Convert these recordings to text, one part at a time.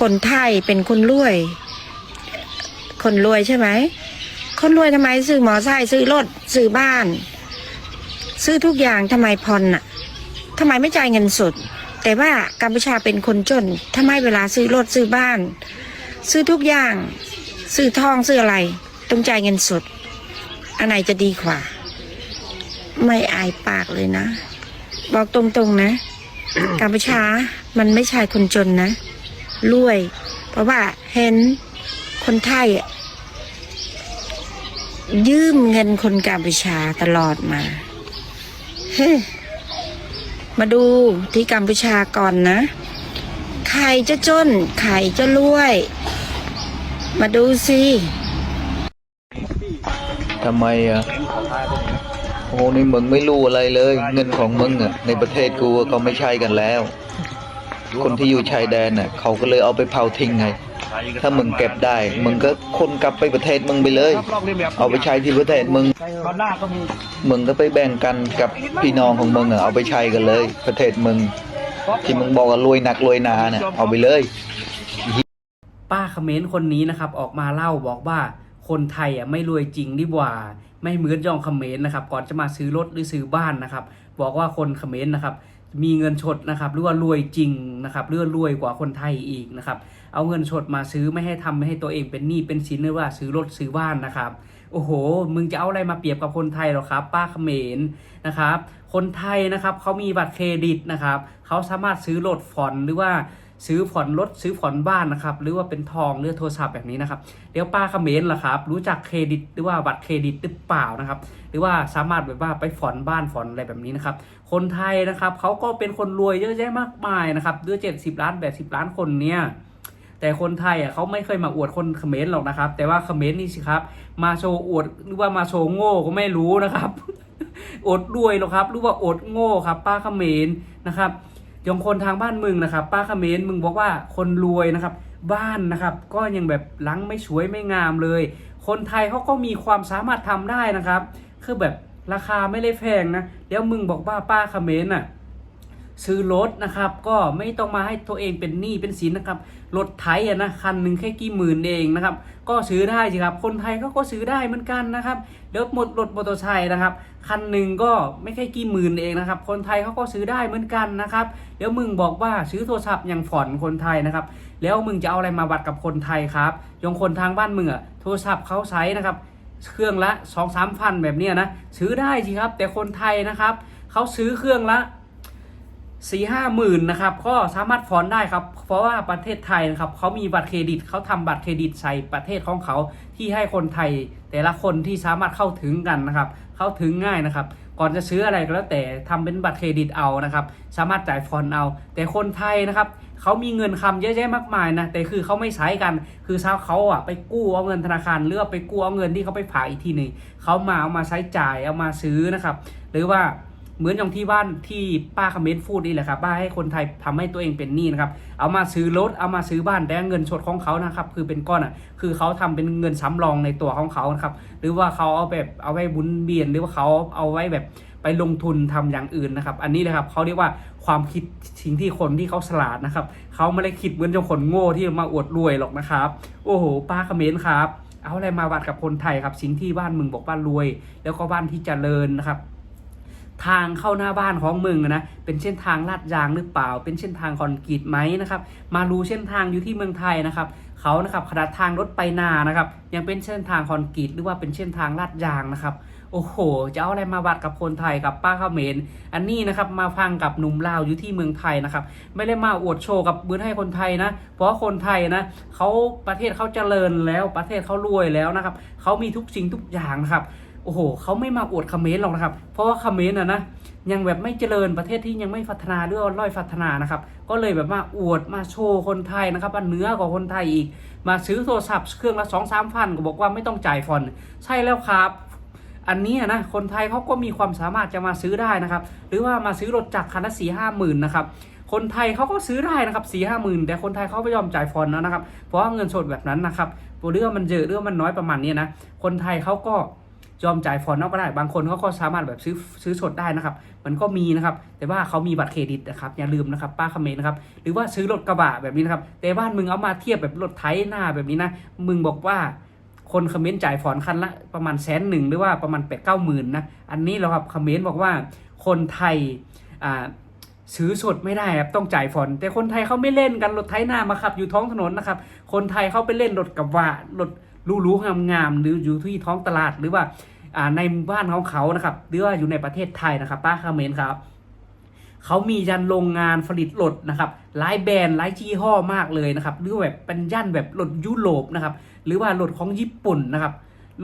คนไทยเป็นคนรวย คนรวยใช่ไหม คนรวยทำไมซื้อหมอไซค์ซื้อรถซื้อบ้าน ซื้อทุกอย่างทำไมผ่อนน่ะทำไมไม่จ่ายเงินสด แต่ว่ากัมพูชาเป็นคนจนทำไมเวลาซื้อรถซื้อบ้าน ซื้อทุกอย่าง ซื้อทองซื้ออะไรต้องจ่ายเงินสด อันไหนจะดีกว่า ไม่อายปากเลยนะ บอกตรงๆนะกัมพูชามันไม่ใช่คนจนนะ รวย เพราะว่าเห็นคนไทยยืมเงินคนกัมพูชาตลอดมา เฮ้มาดูที่กัมพูชาก่อนนะ ใครจะจน ใครจะรวย มาดูสิทำไมอะโอ้นี่มึงไม่รู้อะไรเลย เงินของมึงอะในประเทศกูอะเขาไม่ใช้กันแล้ว คนที่อยู่ชายแดนน่ะเขาก็เลยเอาไปเผาทิ้งไง ถ้ามึงเก็บได้ มึงก็คนกลับไปประเทศมึงไปเลย เอาไปใช้ที่ประเทศมึงตอนหน้าก็มีมึงก็ไปแบ่งกันกับพี่น้องของมึงอะเอาไปใช้กันเลย ประเทศมึง ที่มึงบอกว่ารวยหนักรวยหนาเนี่ยเอาไปเลย ป้าเขมรคนนี้นะครับ ออกมาเล่าบอกว่าคนไทยอะไม่รวยจริงดีกว่า ไม่เหมือนยองเขมรนะครับ ก่อนจะมาซื้อรถหรือซื้อบ้านนะครับ บอกว่าคนเขมรนะครับ มีเงินชดนะครับหรือว่ารวยจริงนะครับหรือว่ารวยกว่าคนไทยอีกนะครับเอาเงินชดมาซื้อไม่ให้ทำไม่ให้ตัวเองเป็นหนี้เป็นสินหรือว่าซื้อรถซื้อบ้านนะครับโอ้โห มึงจะเอาอะไรมาเปรียบกับคนไทยหรอครับ ป้าเขมรนะครับ คนไทยนะครับเขามีบัตรเครดิตนะครับเขาสามารถซื้อรถผ่อนหรือว่าซื้อผ่อนรถซื้อผ่อนบ้านนะครับ หรือว่าเป็นทองหรือโทรศัพท์แบบนี้นะครับเดี๋ยวป้าเขมรล่ะครับ รู้จักเครดิตหรือว่าบัตรเครดิตหรือเปล่านะครับ หรือว่าสามารถแบบว่าไปผ่อนบ้านผ่อนอะไรแบบนี้นะครับ คนไทยนะครับเขาก็เป็นคนรวยเยอะแยะมากมายนะครับด้วย70ล้าน80ล้านคนเนี่ยแต่คนไทยอะเขาไม่เคยมาอวดคนเขมรหรอกนะครับ แต่ว่าเขมรนี่สิครับ มาโชว์อวดหรือว่ามาโชว์โง่ก็ไม่รู้นะครับอดรวยหรอกครับหรือว่าอดโง่ครับ ป้าเขมรนะครับยองคนทางบ้านมึงนะครับ ป้าเขมรมึงบอกว่าคนรวยนะครับ บ้านนะครับ ก็ยังแบบหลังไม่สวยไม่งามเลย คนไทยเขาก็มีความสามารถทำได้นะครับ คือแบบ ราคาไม่ได้แพงนะเดี๋ยวมึงบอกว่าป้าเมรน่ะซื้อรถนะครับก็ไม่ต้องมาให้ตัวเองเป็นหนี้เป็นสินนะครับรถไถอะนะคันหนึ่งแค่กี่หมื่นเองนะครับก็ซื้อได้สิครับคนไทยเขาก็ซื้อได้เหมือนกันนะครับเดี๋ยวหมดรถมอเตอร์ไซค์นะครับคันหนึ่งก็ไม่แค่กี่หมื่นเองนะครับคนไทยเขาก็ซื้อได้เหมือนกันนะครับเดี๋ยวมึงบอกว่าซื้อโทรศัพท์อย่างผ่อนคนไทยนะครับแล้วมึงจะเอาอะไรมาวัดกับคนไทยครับยงคนทางบ้านมึงอะโทรศัพท์เขาใช้นะครับ เครื่องละสองสามพันแบบเนี้ยนะซื้อได้สิครับ แต่คนไทยนะครับเขาซื้อเครื่องละสี่ห้าหมื่นนะครับก็สามารถฟอนได้ครับ เพราะว่าประเทศไทยนะครับเขามีบัตรเครดิตเขาทำบัตรเครดิตใส่ประเทศของเขาที่ให้คนไทย แต่ละคนที่สามารถเข้าถึงกันนะครับ เข้าถึงง่ายนะครับ ก่อนจะซื้ออะไรก็แล้วแต่ทำเป็นบัตรเครดิตเอานะครับ สามารถจ่ายฟอนเอา แต่คนไทยนะครับ เขามีเงินคำเยอะแยะมากมายนะแต่คือเขาไม่ใช้กัน คือเขาเขาอะไปกู้เอาเงินธนาคารหรือว่าไปกู้เอาเงินที่เขาไปฝากอีกทีหนึ่งเขามาเอามาใช้จ่ายเอามาซื้อนะครับ หรือว่า เหมือนอย่างที่บ้านที่ป้าคอมเมนต์พูดนี่แหละครับป้าให้คนไทยทำให้ตัวเองเป็นหนี้นะครับเอามาซื้อรถเอามาซื้อบ้านแต่เงินสดของเขานะครับคือเป็นก้อนอะคือเขาทำเป็นเงินสำรองในตัวของเขานะครับหรือว่าเขาเอาแบบเอาไว้บุญเบียนหรือว่าเขาเอาไว้แบบไปลงทุนทำอย่างอื่นนะครับ อันนี้เลยครับเขาเรียกว่าความคิดสิ่งที่คนที่เขาฉลาดนะครับเขาไม่ได้คิดเหมือนเจ้าคนโง่ที่มาอวดรวยหรอกนะครับ โอ้โห ป้าคอมเมนต์ครับ เอาอะไรมาวัดกับคนไทยครับ สิ่งที่บ้านมึงบอกบ้านรวย แล้วก็บ้านที่เจริญนะครับ ทางเข้าหน้าบ้านของมึงนะเป็นเส้นทางลาดยางหรือเปล่า เป็นเส้นทางคอนกรีตไหมนะครับมารู้เส้นทางอยู่ที่เมืองไทยนะครับเขานะครับขนาดทางรถไปนานะครับยังเป็นเส้นทางคอนกรีตหรือว่าเป็นเส้นทางลาดยางนะครับโอ้โห จะเอาอะไรมาวัดกับคนไทยกับป้าเขมรอันนี้นะครับมาฟังกับหนุ่มลาวอยู่ที่เมืองไทยนะครับ ไม่ได้มาอวดโชว์กับเบื้อให้คนไทยนะ เพราะคนไทยนะเขาประเทศเขาเจริญแล้วประเทศเขารวยแล้วนะครับเขามีทุกสิ่งทุกอย่างนะครับ อ้โหเขาไม่มาอวดเขมรหรอกนะครับ เพราะว่าเขมรนะนะยังแบบไม่เจริญประเทศที่ยังไม่พัฒนาหรือว่าด้อยพัฒนานะครับ ก็เลยแบบมาอวดมาโชว์คนไทยนะครับว่าเหนื้อกว่าคนไทยอีก มาซื้อโทรศัพท์เครื่องละสองสามพันก็บอกว่าไม่ต้องจ่ายฟอนใช่แล้วครับ อันนี้นะคนไทยเขาก็มีความสามารถจะมาซื้อได้นะครับ หรือว่ามาซื้อรถจักรคันละสี่ห้าหมื่นนะครับคนไทยเขาก็ซื้อได้นะครับสี่ห้าหมื่นแต่คนไทยเขาไม่ยอมจ่ายฟอนต์นะครับ เพราะว่าเงินสดแบบนั้นนะครับเรื่องมันเยอะเรื่องมันน้อยประมาณนี้นะคนไทยเขาก็ ยอมจ่ายฟอนต์เอาก็ได้บางคนเขาก็สามารถแบบซื้อซื้อสดได้นะครับ มันก็มีนะครับ แต่ว่าเขามีบัตรเครดิตนะครับอย่าลืมนะครับ ป้าคเมนนะครับ หรือว่าซื้อรถกระบะแบบนี้นะครับ แต่บ้านมึงเอามาเทียบแบบรถไถหน้าแบบนี้นะ มึงบอกว่าคนคอมเมนต์จ่ายฟอนคันละประมาณแสนหนึ่งหรือว่าประมาณแปดเก้าหมื่นนะ อันนี้เราครับคอมเมนต์บอกว่าคนไทยอ่าซื้อสดไม่ได้ครับต้องจ่ายฟอนแต่คนไทยเขาไม่เล่นกันรถไถหน้ามาขับอยู่ท้องถนนนะครับ คนไทยเขาไปเล่นรถกระบะรถ รูๆงามๆหรืออยู่ที่ท้องตลาดหรือว่าอ่าในบ้านของเขานะครับหรือว่าอยู่ในประเทศไทยนะครับป้าคอมเมนครับเขามียันโรงงานผลิตรถนะครับหลายแบรนด์หลายยี่ห้อมากเลยนะครับหรือแบบเป็นย่านแบบรถยุโรปนะครับหรือว่ารถของญี่ปุ่นนะครับ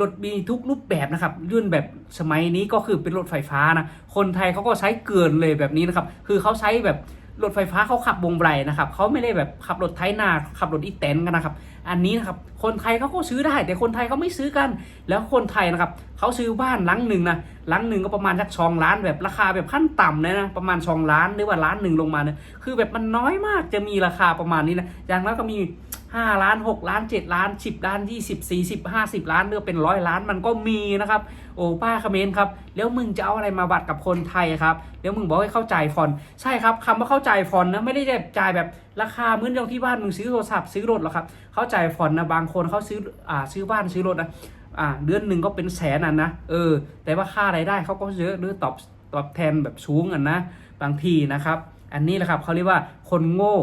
รถมีทุกรูปแบบนะครับรุ่นแบบสมัยนี้ก็คือเป็นรถไฟฟ้านะคนไทยเขาก็ใช้เกินเลยแบบนี้นะครับคือเขาใช้แบบรถไฟฟ้าเขาขับวงไบรนะครับเขาไม่ได้แบบขับรถไถนาขับรถอีแตนกันนะครับ อันนี้นะครับคนไทยเขาก็ซื้อได้ แต่คนไทยเขาไม่ซื้อกัน แล้วคนไทยนะครับเขาซื้อบ้านหลังหนึ่งนะหลังหนึ่งก็ประมาณสักสองล้านแบบราคาแบบขั้นต่ำเลยนะประมาณสองล้านหรือว่าล้านหนึ่งลงมาเนี่ยคือแบบมันน้อยมากจะมีราคาประมาณนี้นะอย่างนั้นก็มีห้าล้านหกล้านเจ็ดล้านสิบล้านยี่สิบสี่สิบห้าสิบล้านหรือเป็นร้อยล้านมันก็มีนะครับ โอ้ป้าคอมเมนต์ครับ แล้วมึงจะเอาอะไรมาบัตรกับคนไทยครับ แล้วมึงบอกให้เข้าใจฟอน ใช่ครับคำว่าเข้าใจฟอนนะไม่ได้แบบจ่ายแบบ ราคาเหมือนอย่างที่บ้านมึงซื้อโทรศัพท์ซื้อรถหรอครับ เข้าใจฟอนนะบางคนเขาซื้ออ่าซื้อบ้านซื้อรถนะอ่าเดือนหนึ่งก็เป็นแสนอะนะเออ แต่ว่าค่ารายได้เขาก็เยอะหรือตอบตอบแทนแบบสูงอะนะบางทีนะครับ อันนี้แหละครับเขาเรียกว่าคนโง่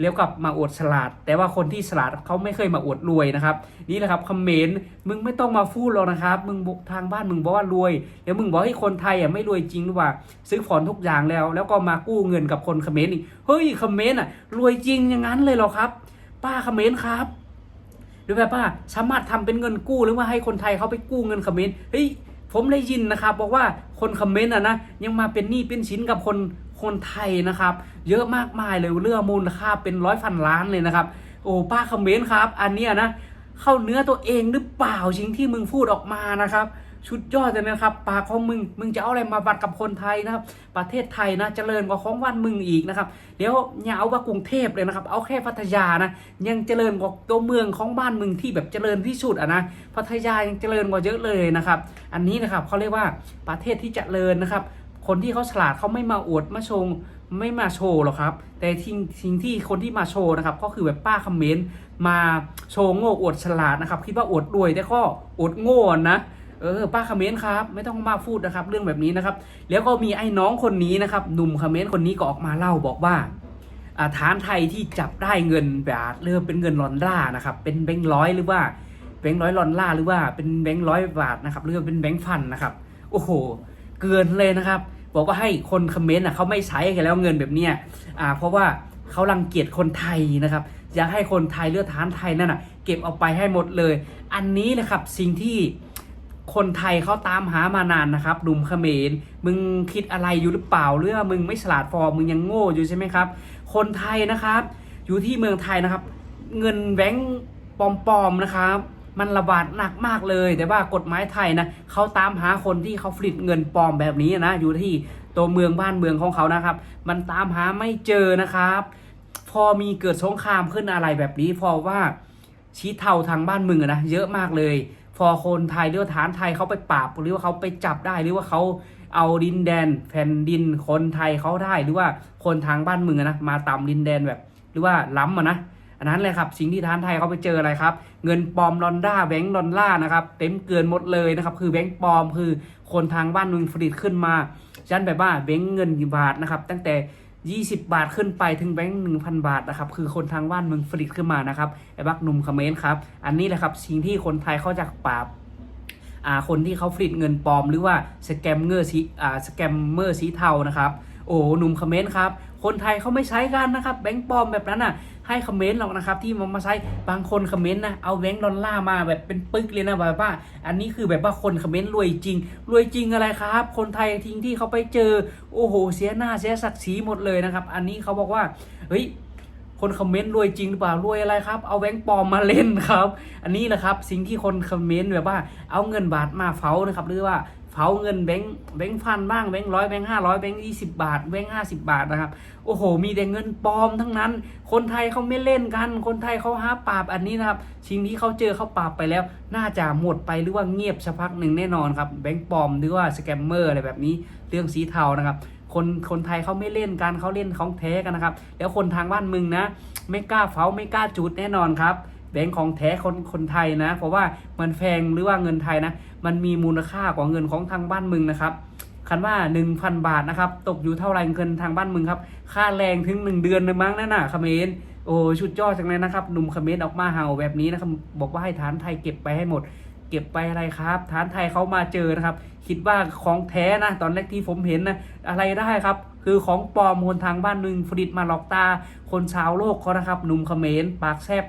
เรียกกับมาอวดฉลาด แต่ว่าคนที่ฉลาดเขาไม่เคยมาอวดรวยนะครับ นี่แหละครับคอมเมนต์มึงไม่ต้องมาพูดหรอกนะครับ มึงบอกทางบ้านมึงบอกว่ารวยเดี๋ยวมึงบอกให้คนไทยอะไม่รวยจริงหรือว่า ซื้อฟอนทุกอย่างแล้ว แล้วก็มากู้เงินกับคนคอมเมนต์อีกเฮ้ยคอมเมนต์อะรวยจริงอย่างนั้นเลยเหรอครับ ป้าคอมเมนต์ครับหรือแบบว่าสามารถทำเป็นเงินกู้หรือว่าให้คนไทยเขาไปกู้เงินคอมเมนต์เฮ้ยผมได้ยินนะครับบอกว่าคนคอมเมนต์อะนะยังมาเป็นหนี้เป็นสินกับคน คนไทยนะครับ เยอะมากมายเลยเรื่องมูลค่าเป็นร้อยพันล้านเลยนะครับ โอ้ป้าคอมเมนต์ครับ อันเนี้ยนะเข้าเนื้อตัวเองหรือเปล่าสิ่งที่มึงพูดออกมานะครับชุดยอดเลยนะครับปากของมึง มึงจะเอาอะไรมาวัดกับคนไทยนะครับ ประเทศไทยนะเจริญกว่าของวันมึงอีกนะครับ เดี๋ยวอย่าเอาว่ากรุงเทพเลยนะครับ เอาแค่พัทยานะ ยังเจริญกว่าตัวเมืองของบ้านมึงที่แบบเจริญที่สุดอะนะ พัทยายังเจริญกว่าเยอะเลยนะครับ อันนี้นะครับเขาเรียกว่าประเทศที่เจริญนะครับ คนที่เขาฉลาดเขาไม่มาอวดมาโชว์ไม่มาโชว์หรอกครับ แต่ทิ้งทิ้งที่คนที่มาโชว์นะครับ ก็คือแบบป้าคอมเมนต์มาโชว์โง่อวดฉลาดนะครับคิดว่าอวดรวยแต่ก็อวดโง่นะเออป้าคอมเมนต์ครับไม่ต้องมาพูดนะครับ เรื่องแบบนี้นะครับ แล้วก็มีไอ้น้องคนนี้นะครับหนุ่มคอมเมนต์คนนี้ก็ออกมาเล่าบอกว่าฐานไทยที่จับได้เงินแบบเริ่มเป็นเงินลอนล่านะครับ เป็นแบงค์ร้อยหรือว่าแบงค์ร้อยลอนล่าหรือว่าเป็นแบงค์ร้อยบาทนะครับหรือว่าเป็นแบงค์พันนะครับ โอ้โห เกินเลยนะครับ บอกว่าให้คนคอมเมนต์อะเขาไม่ใช้กันแล้วเงินแบบเนี้ยอ่าเพราะว่าเขารังเกียจคนไทยนะครับอยากให้คนไทยเลือดฐานไทยนั่นน่ะเก็บเอาไปให้หมดเลย อันนี้นะครับสิ่งที่คนไทยเขาตามหามานานนะครับหนุ่มเขมรมึงคิดอะไรอยู่หรือเปล่าหรือว่ามึงไม่ฉลาดพอมึงยังโง่อยู่ใช่ไหมครับ คนไทยนะครับ อยู่ที่เมืองไทยนะครับ เงินแบงค์ปลอมๆนะครับ มันระบาดหนักมากเลย แต่ว่ากฎหมายไทยนะเขาตามหาคนที่เขาผลิตเงินปลอมแบบนี้นะ อยู่ที่ตัวเมืองบ้านเมืองของเขานะครับ มันตามหาไม่เจอนะครับ พอมีเกิดสงครามขึ้นอะไรแบบนี้ พอว่าชี้เท่าทางบ้านเมืองนะเยอะมากเลย พอคนไทยหรือฐานไทยเขาไปปราบหรือว่าเขาไปจับได้หรือว่าเขาเอาดินแดนแผ่นดินคนไทยเขาได้หรือว่าคนทางบ้านเมืองนะมาตามดินแดนแบบ หรือว่าล้ำอะนะ อันนั้นเลยครับสิ่งที่ทานไทยเขาไปเจออะไรครับ เงินปลอมลอนด้าแบงก์ลอนล่านะครับเต็มเกินหมดเลยนะครับคือแบงก์ปลอมคือคนทางบ้านเมืองผลิตขึ้นมาฉันแบบว่าแบงก์เงินกี่บาทนะครับตั้งแต่ 20 บาทขึ้นไปถึงแบงก์1,000บาทนะครับคือคนทางบ้านเมืองผลิตขึ้นมานะครับไอ้บักหนุ่มคอมเมนต์ครับอันนี้แหละครับสิ่งที่คนไทยเขาจะปราบคนที่เขาผลิตเงินปลอมหรือว่าสแกมเมอร์สีสแกมเมอร์สีเทานะครับ โอ้หนุ่มคอมเมนต์ครับ คนไทยเขาไม่ใช้กันนะครับแบงค์ปลอมแบบนั้นอะให้คอมเมนต์หรอกนะครับที่มันมาใช้บางคนคอมเมนต์นะเอาแบงค์ดอลลาร์มาแบบเป็นปึกเลยนะแบบว่า อันนี้คือแบบว่าคนคอมเมนต์รวยจริง รวยจริงอะไรครับ คนไทยทิ้งที่เขาไปเจอ โอ้โห เสียหน้าเสียศักดิ์ศรีหมดเลยนะครับ อันนี้เขาบอกว่าเฮ้ยคนคอมเมนต์รวยจริงหรือเปล่ารวยอะไรครับ เอาแบงค์ปลอมมาเล่นครับ อันนี้แหละครับสิ่งที่คนคอมเมนต์แบบว่าเอาเงินบาทมาเฟ้านะครับ หรือว่า ผาเงินแบงค์แบงค์พันบ้างแบงค์ร้อยแบงค์ห้าร้อยแบงค์ยี่สิบบาทแบงค์ห้าสิบบาทนะครับ โอ้โห มีแต่เงินปลอมทั้งนั้น คนไทยเขาไม่เล่นกัน คนไทยเขาหาปราบอันนี้นะครับสิ่งที่เขาเจอเขาปราบไปแล้ว น่าจะหมดไปหรือว่าเงียบสักพักหนึ่งแน่นอนครับแบงค์ปลอมหรือว่าสแกมเมอร์อะไรแบบนี้เรื่องสีเทานะครับคนคนไทยเขาไม่เล่นกันเขาเล่นของแท้กันนะครับ แล้วคนทางบ้านมึงนะ ไม่กล้าเฝ้าไม่กล้าจุดแน่นอนครับ แบงค์ของแท้คนคนไทยนะ เพราะว่ามันแพงหรือว่าเงินไทยนะ มันมีมูลค่ากว่าเงินของทางบ้านมึงนะครับคันว่า 1,000 บาทนะครับ ตกอยู่เท่าไรเงินทางบ้านมึงครับ ค่าแรงถึง 1 เดือนเลยมั้งนั่นน่ะเขมรโอ้ชุดยอดจังเลยนะครับหนุ่มเขมรออกมาเห่าแบบนี้นะครับบอกว่าให้ฐานไทยเก็บไปให้หมด เก็บไปอะไรครับฐานไทยเขามาเจอนะครับ คิดว่าของแท้นะตอนแรกที่ผมเห็นนะอะไรได้ครับ คือของปลอมคนทางบ้านมึงผลิตมาหลอกตา คนชาวโลกเขานะครับหนุ่มเขมรปากแซบ